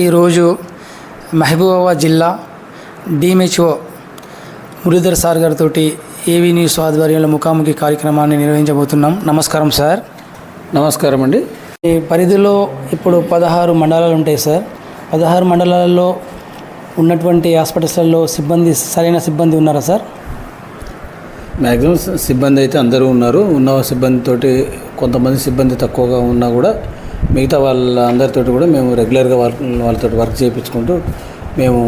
ఈరోజు మహబూబాబాద్ జిల్లా DMHO Muralidhar sir గారితో ఏవీ న్యూస్ ఆధ్వర్యంలో ముఖాముఖి కార్యక్రమాన్ని నిర్వహించబోతున్నాం. నమస్కారం సార్. నమస్కారం అండి. ఈ పరిధిలో ఇప్పుడు పదహారు మండలాలు ఉంటాయి సార్. పదహారు మండలాలలో ఉన్నటువంటి హాస్పిటల్స్లలో సిబ్బంది సరైన సిబ్బంది ఉన్నారా సార్? మ్యాక్సిమం సిబ్బంది అయితే అందరూ ఉన్నారు. ఉన్న సిబ్బందితోటి కొంతమంది సిబ్బంది తక్కువగా ఉన్నా కూడా మిగతా వాళ్ళ అందరితోటి కూడా మేము రెగ్యులర్గా వర్క్ వాళ్ళతో వర్క్ చేయించుకుంటూ మేము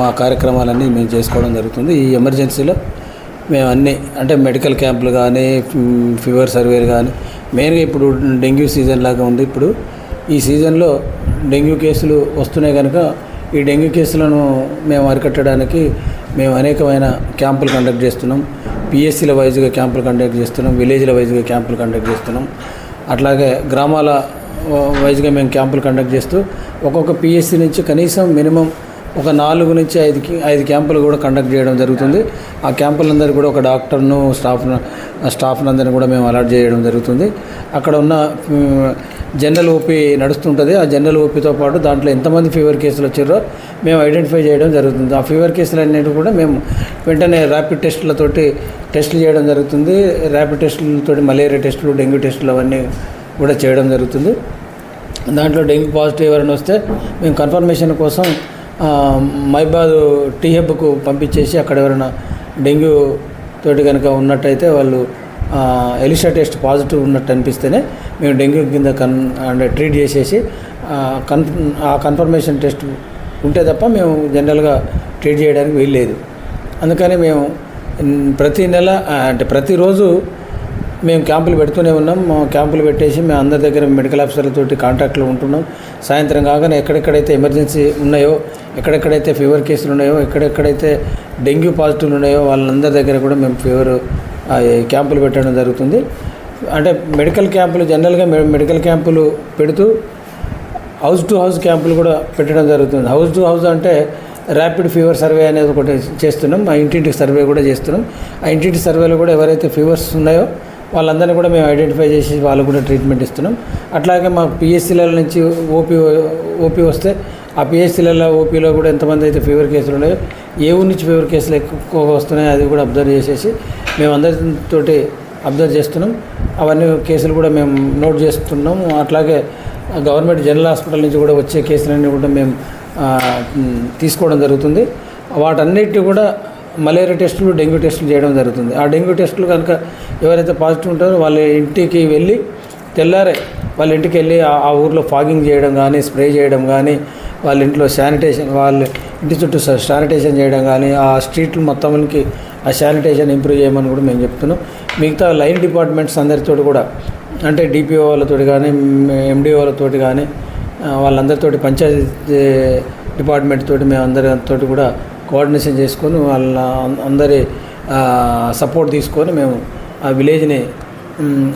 మా కార్యక్రమాలన్నీ మేము చేసుకోవడం జరుగుతుంది. ఈ ఎమర్జెన్సీలో మేము అన్ని అంటే మెడికల్ క్యాంపులు కానీ ఫీవర్ సర్వేలు కానీ మెయిన్గా ఇప్పుడు డెంగ్యూ సీజన్ లాగా ఉంది. ఇప్పుడు ఈ సీజన్లో డెంగ్యూ కేసులు వస్తున్నాయి కనుక ఈ డెంగ్యూ కేసులను మేము అరికట్టడానికి మేము అనేకమైన క్యాంపులు కండక్ట్ చేస్తున్నాం. పిఎస్సీల వైజ్గా క్యాంపులు కండక్ట్ చేస్తున్నాం. విలేజ్ల వైజ్గా క్యాంపులు కండక్ట్ చేస్తున్నాం. అట్లాగే గ్రామాల వైజ్గా మేము క్యాంపులు కండక్ట్ చేస్తూ ఒక్కొక్క పిఎస్సి నుంచి కనీసం మినిమం ఒక నాలుగు నుంచి ఐదు ఐదు క్యాంపులు కూడా కండక్ట్ చేయడం జరుగుతుంది. ఆ క్యాంపులందరూ కూడా ఒక డాక్టర్ను స్టాఫ్ స్టాఫ్ను అందరిని కూడా మేము అలర్ట్ చేయడం జరుగుతుంది. అక్కడ ఉన్న జనరల్ ఓపీ నడుస్తుంటుంది. ఆ జనరల్ ఓపీతో పాటు దాంట్లో ఎంతమంది ఫీవర్ కేసులు వచ్చారో మేము ఐడెంటిఫై చేయడం జరుగుతుంది. ఆ ఫీవర్ కేసులు అన్నిటి కూడా మేము వెంటనే ర్యాపిడ్ టెస్టులతోటి టెస్టులు చేయడం జరుగుతుంది. ర్యాపిడ్ టెస్టులతోటి మలేరియా టెస్టులు డెంగ్యూ టెస్టులు అవన్నీ కూడా చేయడం జరుగుతుంది. దాంట్లో డెంగ్యూ పాజిటివ్ ఎవరైనా వస్తే మేము కన్ఫర్మేషన్ కోసం మైబాద్ టీ హెబ్కు పంపించేసి అక్కడ ఎవరైనా డెంగ్యూ తోటి కనుక ఉన్నట్టయితే వాళ్ళు ఎలిషా టెస్ట్ పాజిటివ్ ఉన్నట్టు అనిపిస్తేనే మేము డెంగ్యూ కింద కన్ అంటే ట్రీట్ చేసేసి కన్ ఆ కన్ఫర్మేషన్ టెస్ట్ ఉంటే తప్ప మేము జనరల్గా ట్రీట్ చేయడానికి వీల్లేదు. అందుకని మేము ప్రతి నెల అంటే ప్రతిరోజు మేము క్యాంపులు పెడుతూనే ఉన్నాం. క్యాంపులు పెట్టేసి మేము అందరి దగ్గర మెడికల్ ఆఫీసర్లతోటి కాంటాక్ట్లో ఉంటున్నాం. సాయంత్రం కాగానే ఎక్కడెక్కడైతే ఎమర్జెన్సీ ఉన్నాయో ఎక్కడెక్కడైతే ఫీవర్ కేసులు ఉన్నాయో ఎక్కడెక్కడైతే డెంగ్యూ పాజిటివ్లు ఉన్నాయో వాళ్ళందరి దగ్గర కూడా మేము ఫీవర్ క్యాంపులు పెట్టడం జరుగుతుంది. అంటే మెడికల్ క్యాంపులు జనరల్గా మెడికల్ క్యాంపులు పెడుతూ హౌస్ టు హౌస్ క్యాంపులు కూడా పెట్టడం జరుగుతుంది. హౌస్ టు హౌస్ అంటే ర్యాపిడ్ ఫీవర్ సర్వే అనేది ఒకటి చేస్తున్నాం. ఆ ఇంటింటికి సర్వే కూడా చేస్తున్నాం. ఆ ఇంటింటి సర్వేలో కూడా ఎవరైతే ఫీవర్స్ ఉన్నాయో వాళ్ళందరినీ కూడా మేము ఐడెంటిఫై చేసి వాళ్ళకు కూడా ట్రీట్మెంట్ ఇస్తున్నాం. అట్లాగే మా పిఎస్సీల నుంచి ఓపీ ఓపీ వస్తే ఆ పిఎస్సీలలో ఓపీలో కూడా ఎంతమంది అయితే ఫీవర్ కేసులు ఉన్నాయో ఏ ఊరి నుంచి ఫీవర్ కేసులు ఎక్కువగా వస్తున్నాయో అది కూడా అబ్జర్వ్ చేసేసి మేము అందరితోటి అబ్జర్వ్ చేస్తున్నాం. అవన్నీ కేసులు కూడా మేము నోట్ చేస్తున్నాం. అట్లాగే గవర్నమెంట్ జనరల్ హాస్పిటల్ నుంచి కూడా వచ్చే కేసులన్నీ కూడా మేము తీసుకోవడం జరుగుతుంది. వాటన్నిటి కూడా మలేరియా టెస్టులు డెంగ్యూ టెస్టులు చేయడం జరుగుతుంది. ఆ డెంగ్యూ టెస్టులు కనుక ఎవరైతే పాజిటివ్ ఉంటారో వాళ్ళ ఇంటికి వెళ్ళి తెల్లారే వాళ్ళ ఇంటికి వెళ్ళి ఆ- ఊర్లో ఫాగింగ్ చేయడం కానీ స్ప్రే చేయడం కానీ వాళ్ళ ఇంట్లో శానిటేషన్ వాళ్ళ ఇంటి చుట్టూ శానిటేషన్ చేయడం కానీ ఆ స్ట్రీట్లు మొత్తానికి ఆ శానిటేషన్ ఇంప్రూవ్ చేయమని కూడా మేము చెప్తున్నాం. మిగతా లైన్ డిపార్ట్మెంట్స్ అందరితో కూడా అంటే డిపిఓ వాళ్ళతో కానీ ఎండిఓ వాళ్ళతోటి కానీ వాళ్ళందరితోటి పంచాయతీ డిపార్ట్మెంట్ తోటి మేము అందరితో కూడా కోఆర్డినేషన్ చేసుకొని వాళ్ళ అందరి సపోర్ట్ తీసుకొని మేము ఆ విలేజ్ని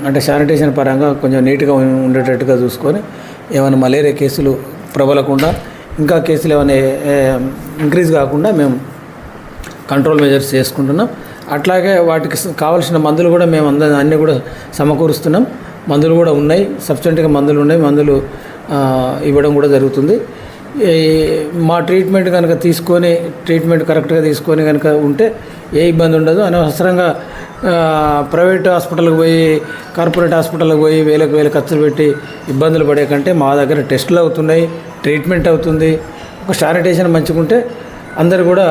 అంటే శానిటేషన్ పరంగా కొంచెం నీట్గా ఉండేటట్టుగా చూసుకొని ఏమైనా మలేరియా కేసులు ప్రబలకుండా ఇంకా కేసులు ఏమైనా ఇంక్రీజ్ కాకుండా మేము కంట్రోల్ మెజర్స్ చేసుకుంటున్నాం. అట్లాగే వాటికి కావాల్సిన మందులు కూడా మేము అందరం అన్నీ కూడా సమకూరుస్తున్నాం. మందులు కూడా ఉన్నాయి. సబ్స్టెంట్గా మందులు ఉన్నాయి. మందులు ఇవ్వడం కూడా జరుగుతుంది. మా ట్రీట్మెంట్ కనుక తీసుకొని ట్రీట్మెంట్ కరెక్ట్గా తీసుకొని కనుక ఉంటే ఏ ఇబ్బంది ఉండదు. అనవసరంగా ప్రైవేట్ హాస్పిటల్కి పోయి కార్పొరేట్ హాస్పిటల్కి పోయి వేలకు వేల ఖర్చులు పెట్టి ఇబ్బందులు పడే కంటే మా దగ్గర టెస్టులు అవుతున్నాయి ట్రీట్మెంట్ అవుతుంది. ఒక శానిటేషన్ మంచిగుంటే అందరు కూడా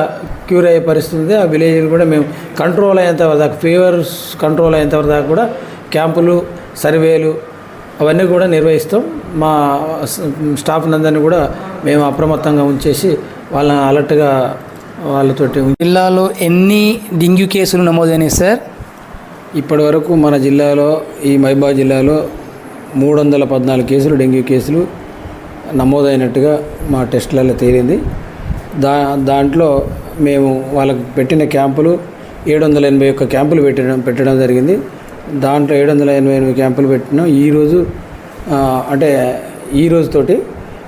క్యూర్ అయ్యే పరిస్థితి. ఉంది ఆ విలేజ్ కూడా మేము కంట్రోల్ అయ్యేంత దాకా ఫీవర్స్ కంట్రోల్ అయ్యేంత దాకా కూడా క్యాంపులు సర్వేలు అవన్నీ కూడా నిర్వహిస్తాం. మా స్టాఫ్ అందరినీ కూడా మేము అప్రమత్తంగా ఉంచేసి వాళ్ళని అలర్ట్గా వాళ్ళతోటి జిల్లాలో ఎన్ని డెంగ్యూ కేసులు నమోదైనాయి సార్? ఇప్పటి వరకు మన జిల్లాలో ఈ మైబాద్ జిల్లాలో మూడు వందల పద్నాలుగు కేసులు డెంగ్యూ కేసులు నమోదైనట్టుగా మా టెస్టులలో తేలింది. దా దాంట్లో మేము వాళ్ళకు పెట్టిన క్యాంపులు ఏడు వందల ఎనభై ఒక్క క్యాంపులు పెట్టడం పెట్టడం జరిగింది. దాంట్లో ఏడు వందల ఎనభై ఎనిమిది క్యాంపులు పెట్టినాం. ఈరోజు అంటే ఈ రోజుతోటి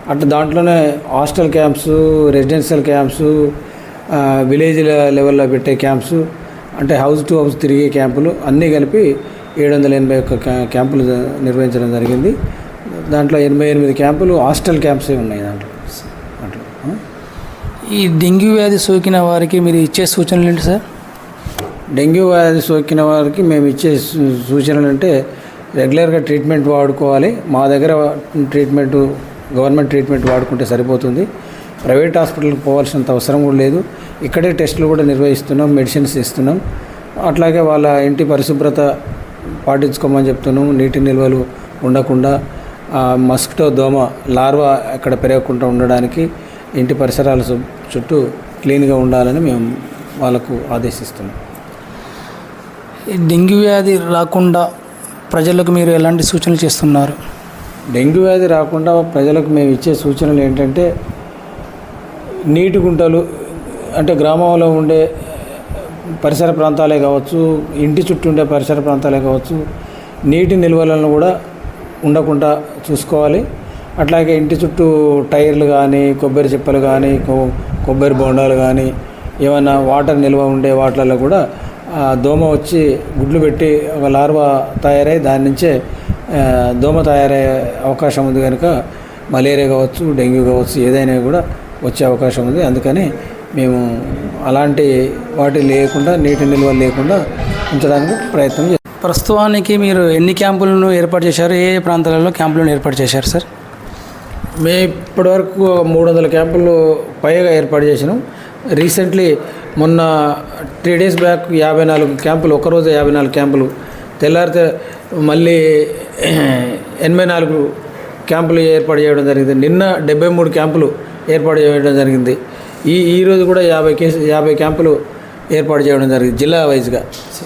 అట్లా దాంట్లోనే hostel camps residential camps village లెవెల్లో పెట్టే క్యాంప్స్ అంటే హౌస్ టు హౌస్ తిరిగే క్యాంపులు అన్నీ కలిపి ఏడు వందల ఎనభై ఒక్క క్యా- క్యాంపులు నిర్వహించడం జరిగింది. దాంట్లో ఎనభై ఎనిమిది క్యాంపులు హాస్టల్ క్యాంప్సే ఉన్నాయి దాంట్లో. అట్లా ఈ డెంగ్యూ వ్యాధి సోకిన వారికి మీరు ఇచ్చే సూచనలు ఏంటి సార్? డెంగ్యూ వ్యాధి సోకిన వారికి మేము ఇచ్చే సూచనలు అంటే రెగ్యులర్గా ట్రీట్మెంట్ వాడుకోవాలి. మా దగ్గర ట్రీట్మెంట్ గవర్నమెంట్ ట్రీట్మెంట్ వాడుకుంటే సరిపోతుంది. ప్రైవేట్ హాస్పిటల్కి పోవాల్సినంత అవసరం కూడా లేదు. ఇక్కడే టెస్టులు కూడా నిర్వహిస్తున్నాం మెడిసిన్స్ ఇస్తున్నాం. అట్లాగే వాళ్ళ ఇంటి పరిశుభ్రత పాటించుకోమని చెప్తున్నాం. నీటి నిల్వలు ఉండకుండా మస్కిటో దోమ లార్వా అక్కడ పెరగకుండా ఉండడానికి ఇంటి పరిసరాల చుట్టూ క్లీన్గా ఉండాలని మేము వాళ్ళకు ఆదేశిస్తున్నాం. డెంగ్యూ వ్యాధి రాకుండా ప్రజలకు మీరు ఎలాంటి సూచనలు చేస్తున్నారు? డెంగ్యూ వ్యాధి రాకుండా ప్రజలకు మేము ఇచ్చే సూచనలు ఏంటంటే నీటి గుంటలు అంటే గ్రామంలో ఉండే పరిసర ప్రాంతాలే కావచ్చు ఇంటి చుట్టూ ఉండే పరిసర ప్రాంతాలే కావచ్చు నీటి నిల్వలను కూడా ఉండకుండా చూసుకోవాలి. అట్లాగే ఇంటి చుట్టూ టైర్లు కానీ కొబ్బరి చిప్పలు కానీ కొ- కొబ్బరి బొండాలు కానీ ఏమైనా వాటర్ నిల్వ ఉండే వాటిలలో కూడా దోమ వచ్చి గుడ్లు పెట్టి ఒక లార్వా తయారై దాని నుంచే దోమ తయారయ్యే అవకాశం ఉంది కనుక మలేరియా కావచ్చు డెంగ్యూ కావచ్చు ఏదైనా కూడా వచ్చే అవకాశం ఉంది. అందుకని మేము అలాంటి వాటి లేకుండా నీటి నిల్వ లేకుండా ఉంచడానికి ప్రయత్నం చేస్తాం. ప్రస్తుతానికి మీరు ఎన్ని క్యాంపులను ఏర్పాటు చేశారు? ఏ ఏ ప్రాంతాలలో క్యాంపులను ఏర్పాటు చేశారు సార్? మేము ఇప్పటివరకు మూడు వందల క్యాంపులు పైగా ఏర్పాటు చేసినాం. రీసెంట్లీ మొన్న త్రీ డేస్ బ్యాక్ యాభై నాలుగు క్యాంపులు ఒకరోజు యాభై నాలుగు క్యాంపులు. తెల్లారితే మళ్ళీ ఎనభై నాలుగు క్యాంపులు ఏర్పాటు చేయడం జరిగింది. నిన్న డెబ్బై మూడు క్యాంపులు ఏర్పాటు చేయడం జరిగింది. ఈ ఈరోజు కూడా యాభై కేసు యాభై క్యాంపులు ఏర్పాటు చేయడం జరిగింది జిల్లా వైజ్గా.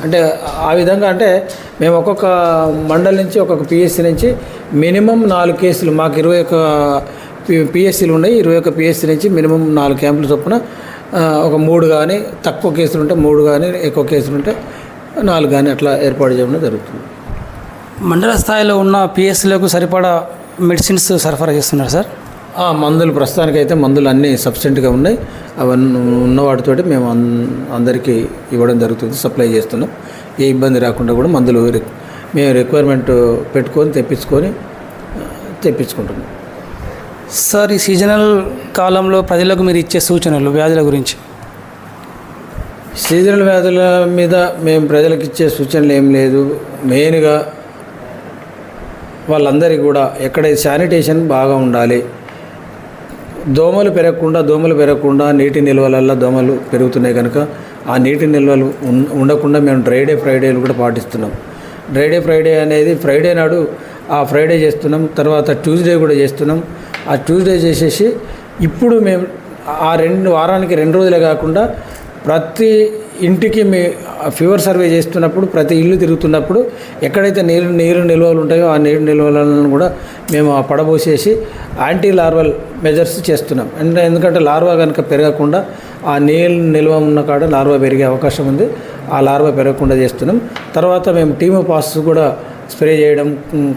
అంటే ఆ విధంగా అంటే మేము ఒక్కొక్క మండలి నుంచి ఒక్కొక్క పిఎస్సి నుంచి మినిమం నాలుగు కేసులు మాకు ఇరవై ఒక పిఎస్సీలు ఉన్నాయి. ఇరవై ఒక పిఎస్సీ నుంచి మినిమం నాలుగు క్యాంపులు చొప్పున ఒక మూడు కానీ తక్కువ కేసులు ఉంటే మూడు కానీ ఎక్కువ కేసులు ఉంటే నాలుగు కానీ అట్లా ఏర్పాటు చేయడం జరుగుతుంది. మండల స్థాయిలో ఉన్న పిఎస్సీలకు సరిపడా మెడిసిన్స్ సరఫరా చేస్తున్నారు సార్? ఆ, మందులు ప్రస్తుతానికైతే మందులు అన్నీ సఫిషియెంట్గా ఉన్నాయి. అవన్నీ ఉన్న వాటితోటి మేము అందరికీ ఇవ్వడం జరుగుతుంది సప్లై చేస్తున్నాం. ఏ ఇబ్బంది రాకుండా కూడా మందులు మేము రిక్వైర్మెంట్ పెట్టుకొని తెప్పించుకొని తెప్పించుకుంటున్నాం. సార్ ఈ సీజనల్ కాలంలో ప్రజలకు మీరు ఇచ్చే సూచనలు వ్యాధుల గురించి. సీజనల్ వ్యాధుల మీద మేము ప్రజలకు ఇచ్చే సూచనలు ఏం లేదు. మెయిన్గా వాళ్ళందరికీ కూడా ఎక్కడ శానిటేషన్ బాగా ఉండాలి. దోమలు పెరగకుండా దోమలు పెరగకుండా నీటి నిల్వలల్లో దోమలు పెరుగుతున్నాయి కనుక ఆ నీటి నిల్వలు ఉన్- ఉండకుండా మేము డ్రై డే ఫ్రైడేలు కూడా పాటిస్తున్నాం. డ్రై డే ఫ్రైడే అనేది ఫ్రైడే నాడు ఆ ఫ్రైడే చేస్తున్నాం తర్వాత ట్యూస్డే కూడా చేస్తున్నాం. ఆ ట్యూస్డే చేసేసి ఇప్పుడు మేము ఆ రెండు వారానికి రెండు రోజులే కాకుండా ప్రతి ఇంటికి మీ ఫీవర్ సర్వే చేస్తున్నప్పుడు ప్రతి ఇల్లు తిరుగుతున్నప్పుడు ఎక్కడైతే నీరు నీరు నిల్వలు ఉంటాయో ఆ నీరు నిల్వలను కూడా మేము ఆ పడబోసేసి యాంటీ లార్వల్ మెజర్స్ చేస్తున్నాం. అంటే ఎందుకంటే లార్వా కనుక పెరగకుండా ఆ నీళ్ళు నిల్వ ఉన్న కాడ లార్వా పెరిగే అవకాశం ఉంది. ఆ లార్వా పెరగకుండా చేస్తున్నాం. తర్వాత మేము టీము పాస్ కూడా స్ప్రే చేయడం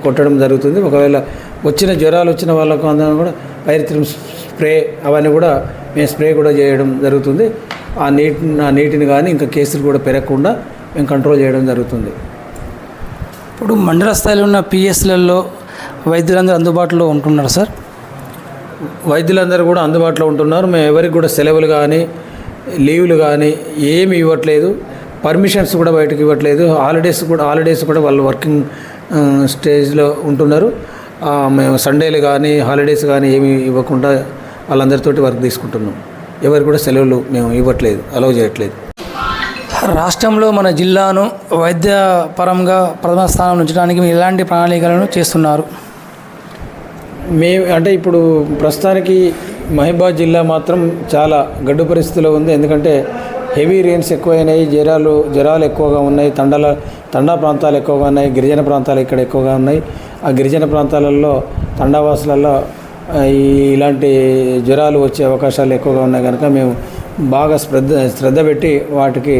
కొట్టడం జరుగుతుంది. ఒకవేళ వచ్చిన జ్వరాలు వచ్చిన వాళ్ళకు అందరం కూడా పైరిత్రం స్ప్రే అవన్నీ కూడా మేము స్ప్రే కూడా చేయడం జరుగుతుంది. ఆ నీటి ఆ నీటిని కానీ ఇంకా కేసులు కూడా పెరగకుండా మేము కంట్రోల్ చేయడం జరుగుతుంది. ఇప్పుడు మండల స్థాయిలో ఉన్న పిఎస్లలో వైద్యులందరూ అందుబాటులో ఉంటున్నారు సార్? వైద్యులందరూ కూడా అందుబాటులో ఉంటున్నారు. మేము ఎవరికి కూడా సెలవులు కానీ లీవులు కానీ ఏమి ఇవ్వట్లేదు. పర్మిషన్స్ కూడా బయటకు ఇవ్వట్లేదు. హాలిడేస్ కూడా హాలిడేస్ కూడా వాళ్ళు వర్కింగ్ స్టేజ్లో ఉంటున్నారు. మేము సండేలు కానీ హాలిడేస్ కానీ ఏమి ఇవ్వకుండా వాళ్ళందరితోటి వర్క్ తీసుకుంటున్నాం. ఎవరికి కూడా సెలవులు మేము ఇవ్వట్లేదు అలౌ చేయట్లేదు. రాష్ట్రంలో మన జిల్లాను వైద్య పరంగా ప్రథమ స్థానం ఉంచడానికి మీరు ఎలాంటి ప్రణాళికలను చేస్తున్నారు? మే అంటే ఇప్పుడు ప్రస్తుతానికి మహిబాద్ జిల్లా మాత్రం చాలా గడ్డు పరిస్థితిలో ఉంది. ఎందుకంటే హెవీ రెయిన్స్ ఎక్కువైనాయి జ్వరాలు జ్వరాలు ఎక్కువగా ఉన్నాయి తండల తండా ప్రాంతాలు ఎక్కువగా ఉన్నాయి గిరిజన ప్రాంతాలు ఇక్కడ ఎక్కువగా ఉన్నాయి. ఆ గిరిజన ప్రాంతాలలో తండావాసులలో ఈ ఇలాంటి జ్వరాలు వచ్చే అవకాశాలు ఎక్కువగా ఉన్నాయి కనుక మేము బాగా శ్రద్ధ శ్రద్ధ పెట్టి వాటికి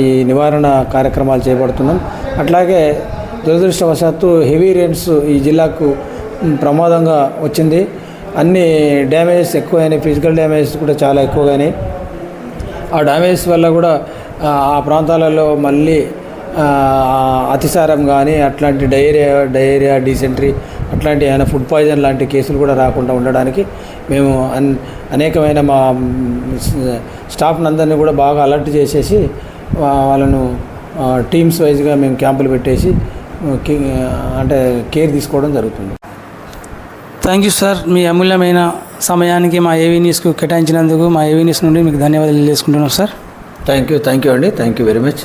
ఈ నివారణ కార్యక్రమాలు చేపడుతున్నాం. అట్లాగే దురదృష్టవశాత్తు హెవీ రెయిన్స్ ఈ జిల్లాకు ప్రమాదంగా వచ్చింది. అన్ని డ్యామేజెస్ ఎక్కువైనాయి ఫిజికల్ డ్యామేజెస్ కూడా చాలా ఎక్కువగానే ఆ డ్యామేజెస్ వల్ల కూడా ఆ, ప్రాంతాలలో మళ్ళీ అతిసారం కానీ అట్లాంటి డయేరియా డయేరియా డీసెంట్రీ అట్లాంటి ఏమైనా ఫుడ్ పాయిజన్ లాంటి కేసులు కూడా రాకుండా ఉండడానికి మేము అన్ అనేకమైన మా స్టాఫ్ అందరినీ కూడా బాగా అలర్ట్ చేసేసి వాళ్ళను టీమ్స్ వైజ్గా మేము క్యాంపులు పెట్టేసి అంటే కేర్ తీసుకోవడం జరుగుతుంది. Thank you sir. మీ అమూల్యమైన సమయానికి మా ఏవీ న్యూస్కు కేటాయించినందుకు మా ఏవీ న్యూస్ నుండి మీకు ధన్యవాదాలు తెలియజేసుకుంటున్నాం sir. Thank you thank you అండి. Thank you very much.